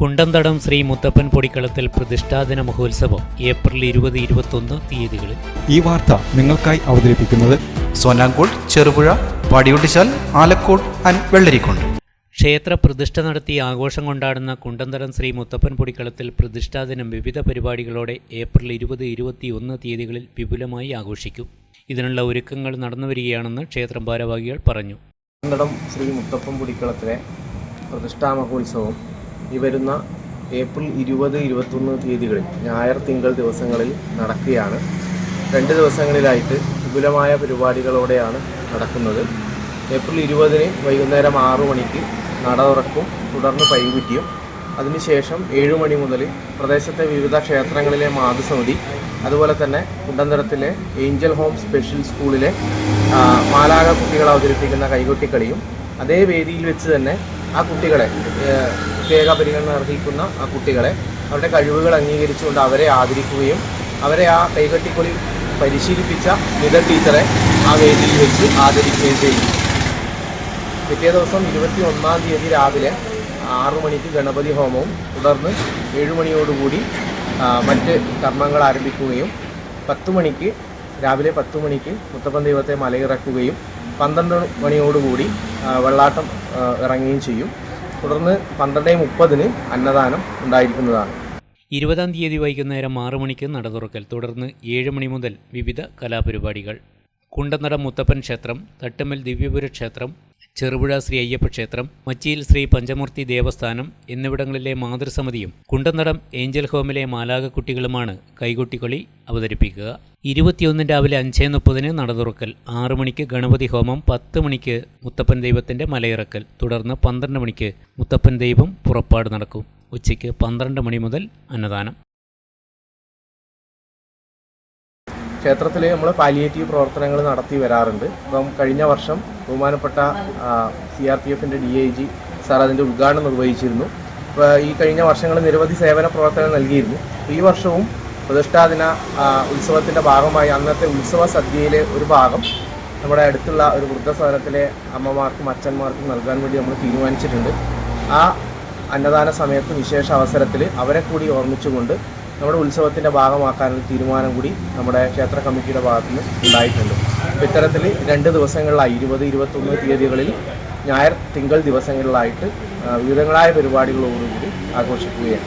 കുണ്ടന്തടം ശ്രീ മുത്തപ്പൻ പൊടിക്കളത്തിൽ പ്രതിഷ്ഠാദിന മഹോത്സവം ഏപ്രിൽ ഇരുപത് ഇരുപത്തൊന്ന് തീയതികളിൽ. ഈ വാർത്ത നിങ്ങൾക്കായി അവതരിപ്പിക്കുന്നത് സോനാങ്കോട് ചെറുപുഴ വടിയുട്ടിശാൽ ആലക്കോട് ആൻഡ് വെള്ളരിക്കുണ്ട്. ക്ഷേത്ര പ്രതിഷ്ഠ നടത്തി ആഘോഷം കൊണ്ടാടുന്ന കുണ്ടന്തടം ശ്രീ മുത്തപ്പൻ പൊടിക്കളത്തിൽ പ്രതിഷ്ഠാദിനം വിവിധ പരിപാടികളോടെ ഏപ്രിൽ ഇരുപത് ഇരുപത്തിയൊന്ന് തീയതികളിൽ വിപുലമായി ആഘോഷിക്കും. ഇതിനുള്ള ഒരുക്കങ്ങൾ നടന്നുവരികയാണെന്ന് ക്ഷേത്രം ഭാരവാഹികൾ പറഞ്ഞു. കുണ്ടന്തടം ശ്രീ മുത്തപ്പൻ പൊടിക്കളത്തിലെ പ്രതിഷ്ഠാ മഹോത്സവം ഈ വരുന്ന ഏപ്രിൽ ഇരുപത് ഇരുപത്തൊന്ന് തീയതികളിൽ ഞായർ തിങ്കൾ ദിവസങ്ങളിൽ നടക്കുകയാണ്. രണ്ട് ദിവസങ്ങളിലായിട്ട് വിപുലമായ പരിപാടികളോടെയാണ് നടക്കുന്നത്. ഏപ്രിൽ ഇരുപതിന് വൈകുന്നേരം ആറു മണിക്ക് നട തുറക്കും തുടർന്ന് പൈകുറ്റിയും. അതിനുശേഷം ഏഴു മണി മുതൽ പ്രദേശത്തെ വിവിധ ക്ഷേത്രങ്ങളിലെ മാതൃസമിതി അതുപോലെ തന്നെ കുണ്ടന്തരത്തിലെ ഏഞ്ചൽ ഹോം സ്പെഷ്യൽ സ്കൂളിലെ മാലാക കുട്ടികൾ അവതരിപ്പിക്കുന്ന കൈകൊട്ടിക്കളിയും അതേ വേദിയിൽ വെച്ച് തന്നെ ആ കുട്ടികളെ പ്രത്യേക പരിഗണന അർഹിക്കുന്ന ആ കുട്ടികളെ അവരുടെ കഴിവുകൾ അംഗീകരിച്ചുകൊണ്ട് അവരെ ആദരിക്കുകയും അവരെ ആ കൈകൊട്ടിക്കളി പരിശീലിപ്പിച്ച മിതൽ ടീച്ചറെ ആ വേദിയിൽ വെച്ച് ആദരിക്കുകയും ചെയ്യും. പിറ്റേ ദിവസം ഇരുപത്തി ഒന്നാം തീയതി രാവിലെ ആറു മണിക്ക് ഗണപതി ഹോമവും തുടർന്ന് ഏഴു മണിയോടുകൂടി ആ, മറ്റ് കർമ്മങ്ങൾ ആരംഭിക്കുകയും പത്ത് മണിക്ക് രാവിലെ പത്ത് മണിക്ക് മുത്തപ്പൻ ദൈവത്തെ മലയിറക്കുകയും പന്ത്രണ്ട് മണിയോടുകൂടി വെള്ളാട്ടം ഇറങ്ങുകയും ചെയ്യും. തുടർന്ന് പന്ത്രണ്ട് മുപ്പതിന് അന്നദാനം ഉണ്ടായിരിക്കുന്നതാണ്. ഇരുപതാം തീയതി വൈകുന്നേരം ആറ് മണിക്ക് നട തുറക്കൽ തുടർന്ന് ഏഴ് മണി മുതൽ വിവിധ കലാപരിപാടികൾ. കുണ്ടനട മുത്തപ്പൻ ക്ഷേത്രം തട്ടുമ്മൽ ദിവ്യപുര ക്ഷേത്രം ചെറുപുഴ ശ്രീ അയ്യപ്പ ക്ഷേത്രം മച്ചിയിൽ ശ്രീ പഞ്ചമൂർത്തി ദേവസ്ഥാനം എന്നിവിടങ്ങളിലെ മാതൃസമിതിയും കുണ്ടനടം ഏഞ്ചൽ ഹോമിലെ മാലാകക്കുട്ടികളുമാണ് കൈകൊട്ടിക്കളി അവതരിപ്പിക്കുക. ഇരുപത്തിയൊന്ന് രാവിലെ അഞ്ചേ മുപ്പതിന് നട തുറക്കൽ ആറു മണിക്ക് ഗണപതി ഹോമം പത്ത് മണിക്ക് മുത്തപ്പൻ ദൈവത്തിന്റെ മലയിറക്കൽ തുടർന്ന് പന്ത്രണ്ട് മണിക്ക് മുത്തപ്പൻ ദൈവം പുറപ്പാട് നടക്കും. ഉച്ചയ്ക്ക് പന്ത്രണ്ട് മണി മുതൽ അന്നദാനം. ക്ഷേത്രത്തിൽ നമ്മൾ പാലിയേറ്റീവ് പ്രവർത്തനങ്ങൾ നടത്തി വരാറുണ്ട്. ഇപ്പം കഴിഞ്ഞ വർഷം ബഹുമാനപ്പെട്ട സി ആർ പി എഫിന്റെ ഡി ഐ ജി സാർ അതിന്റെ ഉദ്ഘാടനം നിർവഹിച്ചിരുന്നു. ഈ കഴിഞ്ഞ വർഷങ്ങൾ നിരവധി സേവന പ്രവർത്തനം നൽകിയിരുന്നു. ഈ വർഷവും പ്രതിഷ്ഠാദിന ഉത്സവത്തിന്റെ ഭാഗമായി അന്നത്തെ ഉത്സവ സദ്യയിലെ ഒരു ഭാഗം നമ്മുടെ അടുത്തുള്ള ഒരു വൃദ്ധസദനത്തിലെ അമ്മമാർക്കും അച്ഛന്മാർക്കും നൽകാൻ വേണ്ടി നമ്മൾ തീരുമാനിച്ചിട്ടുണ്ട്. ആ അന്നദാന സമയത്ത് വിശേഷ അവസരത്തിൽ അവരെ കൂടി ഓർമ്മിച്ചുകൊണ്ട് നമ്മുടെ ഉത്സവത്തിന്റെ ഭാഗമാക്കാനുള്ള തീരുമാനം കൂടി നമ്മുടെ ക്ഷേത്ര കമ്മിറ്റിയുടെ ഭാഗത്തു നിന്ന് ഉണ്ടായിട്ടുണ്ട് ഇത്തരത്തിൽ രണ്ട് ദിവസങ്ങളിലായി ഇരുപത് ഇരുപത്തൊന്ന് തീയതികളിൽ ഞായർ തിങ്കൾ ദിവസങ്ങളിലായിട്ട് വിവിധങ്ങളായ പരിപാടികളോടുകൂടി ആഘോഷിക്കുകയാണ്.